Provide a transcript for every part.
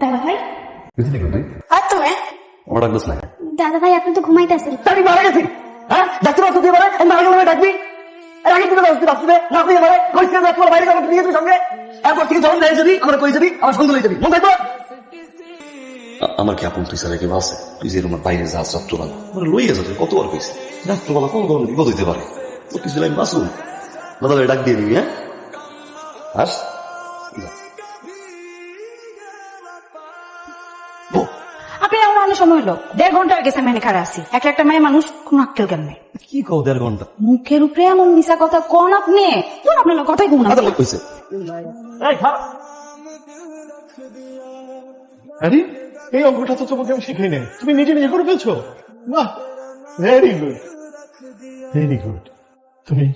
দাদা ভাই বুঝলি তুই? আর তুমি? আমার ডাকবস না। দাদা ভাই আপনি তো ঘুমাইতেছেন। আমি মারা গেছি। হ্যাঁ? মারা আমি মারা গেলে ডাকবি? এর আগে তুমি ডাকতে পারছ না তুই মারা কইছিস না তোমার বাইরে যাব নিয়ে তুই সঙ্গে। এরপর থেকে যখন দেয় যাবি আমরা কই যাবি? আমার সঙ্গে লই যাবি। মন থাকব? আমার কি আপন তুই স্যার একে আছে? তুই যে রুমের বাইরে যাস রাত্রবেলা আমার লইয়া যাচ্ছে কতবার কইছে? রাত্রবেলা কোন ধরনের বিপদ হইতে পারে। কিছু আমি দাদা ডাক দিয়ে দিবি হ্যাঁ? আস। সময় হলো। দেড় ঘণ্টা হয়ে গেছে আমি এখানে আছি। একটা একটা মেয়ে মানুষ কোন আক্কেল কেন নেই কি কও দেড় ঘণ্টা? মুখের উপরে এমন মিশা কথা কোন আপনি? কোন আপনার লোক কথাই কোন আচ্ছা কইছে। আরে এই অঙ্কটা তো তোমাকে আমি শিখাই নাই। তুমি নিজে নিজে করে ফেলছো? বাহ ভেরি গুড ভেরি গুড তুমি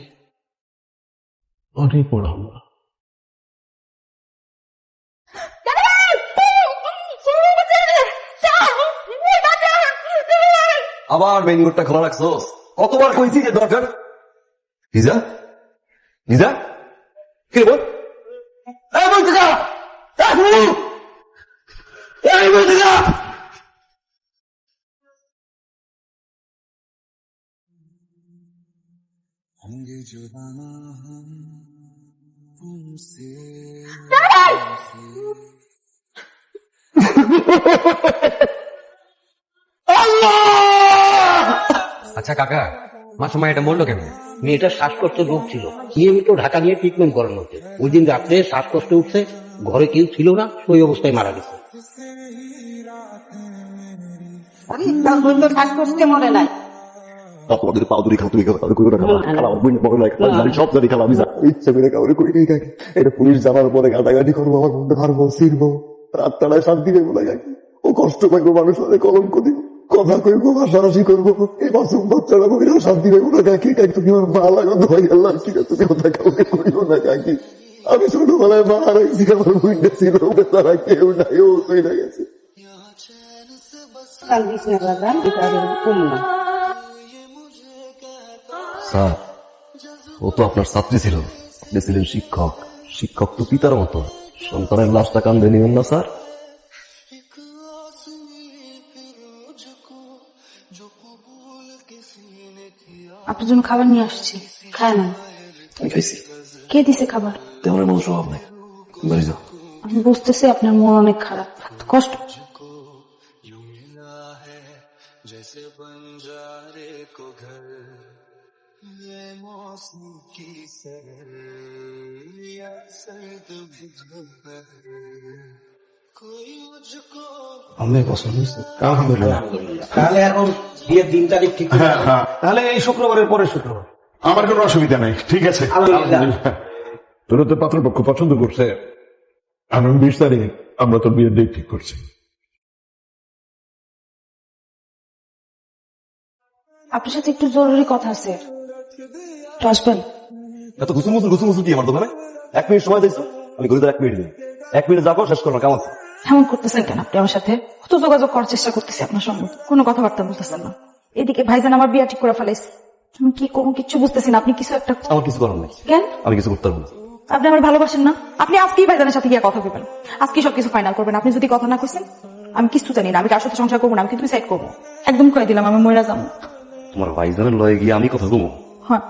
অনেক বড় হলো আবার মেইন রোডটা খোলা রাখছো কতবার কইছি যে দরকার লিজা লিজা কে বল এই বলতে যা এই বলতে আচ্ছা কাকা মা সময় এটা মরলো কেন? মেয়েটার শ্বাসকষ্ট রোগ ছিল। নিয়মিত ঢাকা নিয়ে ট্রিটমেন্ট করানো হচ্ছে ওই দিন রাত্রে শ্বাসকষ্ট উঠছে ঘরে কেউ ছিল না ওই অবস্থায় মারা গেছে। শ্বাসকষ্টে মরে নাই। আপনাদের পাও দুরি খাও তুমি খাও তাহলে কই খাও খাও বই বড় লাগে আমি সব জানি খাও আমি ইচ্ছে করে কাউরে কই নাই কাকি। এটা পুলিশ যাবার পরে গাদাগাদি করব আমার মধ্যে পারব ছিড়বো। রাতটালায় শান্তি পাইবো না কাকি। ও কষ্ট পাইবো মানুষ হলে কলঙ্ক দিব। কথা কইবো হাসাহাসি করব এই মাসুম বাচ্চারা কইরা শান্তি পাইবো না কাকি কাকি তুমি আমার মা লাগো ধোয়া গেলাম ঠিক আছে কথা কাউকে কইও না কাকি। আমি ছোটবেলায় মা হারাইছি, আমার বুঝতে ছিল তারা কেউ নাই, ও কই না গেছে। স্যার, ও তো আপনার ছাত্রী ছিল, আপনি ছিলেন শিক্ষক। শিক্ষক তো পিতার মতো। সন্তানের লাশটা কান্দে নিবেন না, স্যার। আপনার জন্য খাবার নিয়ে আসছি। খায় না। আমি খাইছি। কে দিছে খাবার? তেমন মানুষ অভাব নাই। বাড়ি যাও। আমি বুঝতেছি আপনার মন অনেক খারাপ। কষ্ট। আমি পছন্দ হয়েছে আলহামদুলিল্লাহ। তাহলে এখন বিয়ের দিন তারিখ ঠিক করে হ্যাঁ হ্যাঁ। তাহলে এই শুক্রবারের পরে শুক্রবার। আমার কোনো অসুবিধা নেই ঠিক আছে। তোর তো পাত্রপক্ষ পছন্দ করছে। আগামী বিশ তারিখ আমরা তোর বিয়ের ডেট ঠিক করছি। আপনার সাথে একটু জরুরি কথা আছে। আসবেন? এত ঘুষু মুসু ঘুষু মুসু কি আমার দোকানে? এক মিনিট সময় দিয়েছ? আমি ঘুরে এক মিনিট দিই। এক মিনিট যাব শেষ করো কেমন এমন করতেছেন কেন আপনি আমার সাথে? কত যোগাযোগ করার চেষ্টা করতেছি আপনার সঙ্গে। কোনো কথাবার্তা বলতেছেন না। এদিকে ভাইজান আমার বিয়া ঠিক করে ফেলাইছে। আমি কি করব কিচ্ছু বুঝতেছি না। আপনি কিছু একটা আমার কিছু করার নেই। কেন? আমি কিছু করতে পারব না। আপনি আমার ভালোবাসেন না। আপনি আজকেই ভাইজানের সাথে গিয়ে কথা বলবেন। আজকে সবকিছু ফাইনাল করবেন। আপনি যদি কথা না কইছেন আমি কিছু জানি না। আমি কার সাথে সংসার করব না। আমি কিন্তু সাইড করব। একদম কয়ে দিলাম আমি মরে যাব। তোমার ভাইজানের লয়ে গিয়ে আমি কথা বলব? হ্যাঁ।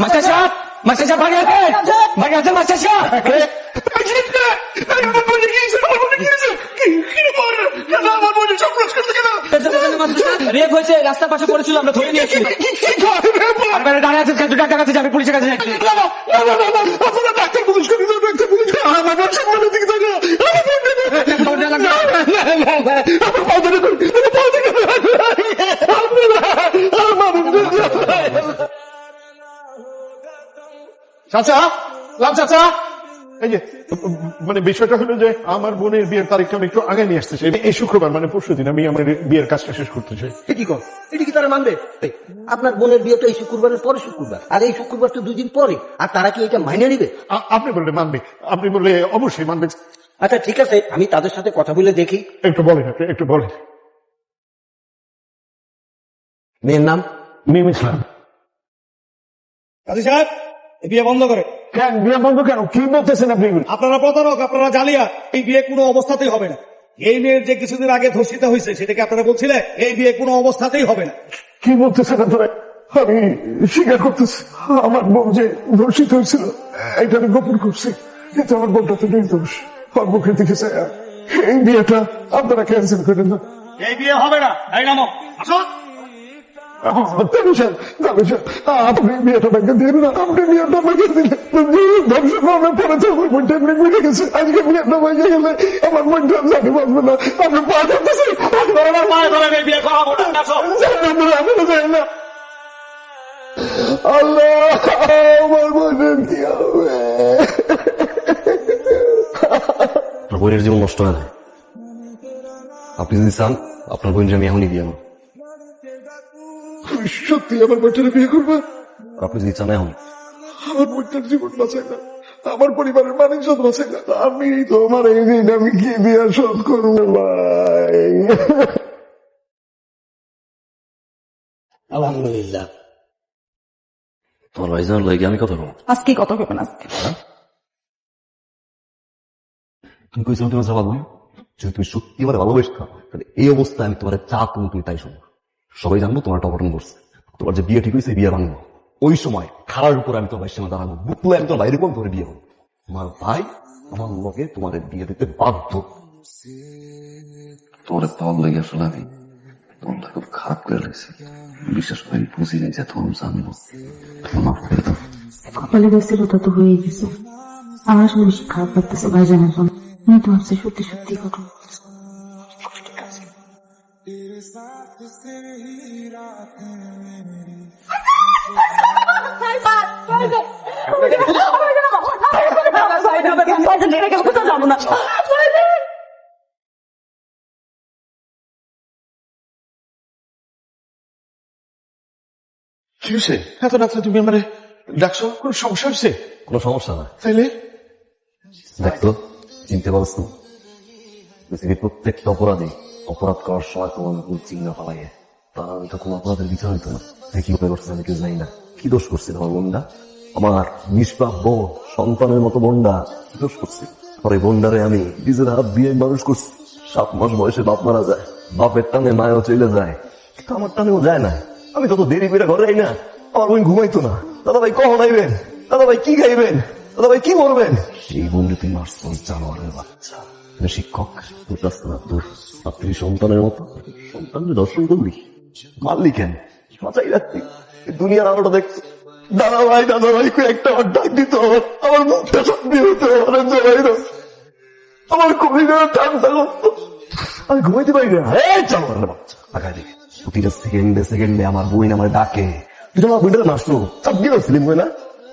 মাস্টার সাহেব মাস্টার সাহেব ভাগে আছে ভাগে আছে মাস্টার সাহেব রেপ হয়েছে রাস্তার পাশে পড়েছিল আমরা ধরে নিয়েছি। দাঁড়িয়ে আছেন ডাক্তার কাছে যাবে পুলিশের কাছে যাচ্ছি। চাচা লাভ চাচা। এই যে মানে বিষয়টা হলো যে আমার বোনের বিয়ের তারিখটা আমি একটু আগে নিয়ে আসতেছি। এই শুক্রবার মানে পরশু দিন আমি আমার বিয়ের কাজটা শেষ করতে চাই কি কর? এটা কি তারা মানবে? আপনার বোনের বিয়ে তো এই শুক্রবারের পরে শুক্রবার। আর এই শুক্রবার তো দুই দিন পরে। আর তারা কি এটা মাইনে নিবে? আপনি বললে মানবে। আপনি বললে অবশ্যই মানবে। আচ্ছা ঠিক আছে আমি তাদের সাথে কথা বলে দেখি। একটু বলেন আপনি একটু বলেন। মেয়ের নাম? মিম ইসলাম। সাহেব বিয়ে বন্ধ করে কেন? বিয়ে বন্ধ কেন? কি বলতেছেন আপনি আপনারা প্রতারক আপনারা জালিয়া এই বিয়ে কোনো অবস্থাতেই হবে না। এই মেয়ের যে কিছুদিন আগে ধর্ষিত হয়েছে সেটাকে আপনারা বলছিলেন এই বিয়ে কোনো অবস্থাতেই হবে না। কি বলতেছেন আপনারা? আমি স্বীকার করতেছি আমার বোন যে ধর্ষিত হয়েছিল এটা আমি গোপন করছি কিন্তু আমার বোনটা তো নির্দোষ। আমার মুখের দিকে এই বিয়েটা আপনারা ক্যান্সেল করেন না এই বিয়ে হবে না এই নামো আসো তামিশা, তামিশা, আপনি আমার আমার না আপনি আমার কি জীবন নষ্ট হয়ে আপনি যদি চান, আপনার আমি এখনই বিয়ে করব। তুমি সত্যি আমার বোনটার বিয়ে করবে? আপনি যদি চান এখন আমার বোনটার জীবন বাঁচাই না। আমার পরিবারের মানুষ বাঁচাই না। আমি তোমার এই দিন আমি কি বিয়ে শোধ করব ভাই? আলহামদুলিল্লাহ। তোমার ভাইজান লাগে আমি কথা বলব। আজকে কথা করবেন আজকে। তুমি কইছো তুমি যা ভালো যদি তুমি সত্যি মানে ভালোবেসে তাহলে এই অবস্থায় আমি তোমার চা তুমি তুমি তাই শোনো। সবাই জানব তোমার একটা অঘটন করছে। তোমার যে বিয়ে ঠিক হয়েছে বিয়ে ভাঙবো। ওই সময় খারার উপর আমি তোমার সীমা দাঁড়াবো। বুকলে আমি তোমার বাইরে কোন তোমার বিয়ে হব তোমার ভাই আমার লোকে তোমার বিয়ে দিতে বাধ্য। তোমার পাওয়ার লেগে আসলে আমি তোমার খুব খারাপ করে লাগছে। বিশেষ করে বুঝি নাই যে তোমার জানব কপালে গেছিল তা তো হয়ে গেছে। আমার আসলে বেশি খারাপ লাগতেছে ভাইজানের জন্য। আমি তো ভাবছি সত্যি সত্যি ঘটনা বলছে। যাব না কি হয়েছে এত রাত্রে তুমি আমার ডাকছো? কোন সমস্যা হচ্ছে কোনো সমস্যা না। তাইলে? দেখতো চিনতে পারছ না। পৃথিবীর প্রত্যেকটা অপরাধী অপরাধ করার সময় তোমার ভুল চিহ্ন পালাইয়ে তা আমি তো কোনো অপরাধের বিচার হইতো না কি উপায় করছে আমি কেউ জানি না। কি দোষ করছে তোমার বোনটা আমার নিষ্পাপ বোন সন্তানের মতো বোনটা কি দোষ করছে? পরে বোনটারে আমি নিজের হাত দিয়ে মানুষ করছি। সাত মাস বয়সে বাপ মারা যায়, বাপের টানে মায়ও চলে যায়, কিন্তু আমার টানেও যায় না। আমি তত দেরি করে ঘরে আই না, আমার বোন ঘুমাইতো না। দাদা ভাই কখন আইবেন? দাদা ভাই কি খাইবেন? দাদা ভাই কি করবেন সেই বন্ধু তুই মারছ জানোয়ারের বাচ্চা। শিক্ষক তোর সন্তানের মতো? সন্তানকে দর্শন করবি মারলি কেন? বাঁচাই রাখবি দুনিয়ার আলোটা দেখছি দাদা ভাই দাদা ভাই একটা আমার ডাক দিত আমার। মুখটা সত্যি হতো আমার আমার কবিরা ঠান্ডা করতো আমি ঘুমাইতে পারি না। এই জানোয়ারের বাচ্চা। আগায় প্রতিটা সেকেন্ডে সেকেন্ডে আমার বই আমার ডাকে। তুই আমার বইটা দিয়ে আসছিলি বই না?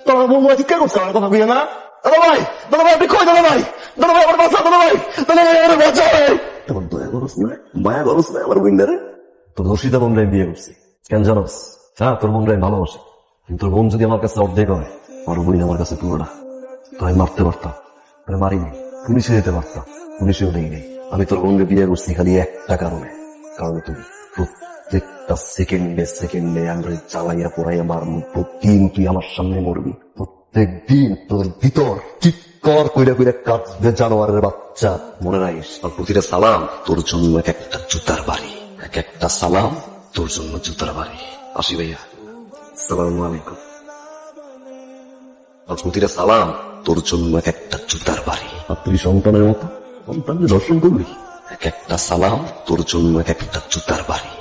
তোমার বউ চিৎকার করছে, আমার কথা বুঝে না? দাদা ভাই দাদা ভাই আপনি কই দাদা ভাই দাদা ভাই আমার দাদা ভাই দাদা ভাই আমার দয়া করস না মায়া করস না আমার বইন্দারে? তোর বোন বিয়ে করছি। কেন হ্যাঁ তোর ভালোবাসে। কিন্তু তোর বোন যদি আমার কাছে অর্ধেক হয় আমার আমার কাছে পুরোটা তো আমি মারতে পারতাম। আমি পুলিশে যেতে পারতাম। পুলিশেও নেই নেই আমি তোর বোনকে বিয়ে করছি খালি একটা কারণে। কারণ তুমি প্রত্যেকটা সেকেন্ডে সেকেন্ডে আমরা চালাইয়া পড়াইয়া মারবো প্রতিদিন তুই আমার সামনে মরবি। প্রত্যেক দিন তোর ভিতর চিৎকর কইরা কইরা কাঁদবে জানোয়ারের বাচ্চা। মনে রাখিস আর প্রতিটা সালাম তোর জন্য এক একটা জুতার বাড়ি। এক একটা সালাম তোর জন্য জুতার বাড়ি। আসি ভাইয়া। সালাম আলাইকুম। আজ প্রতিটা সালাম তোর জন্য এক একটা জুতার বাড়ি। আর তুই সন্তানের মতো? সন্তানকে দর্শন করবি এক একটা সালাম তোর জন্য এক একটা জুতার বাড়ি।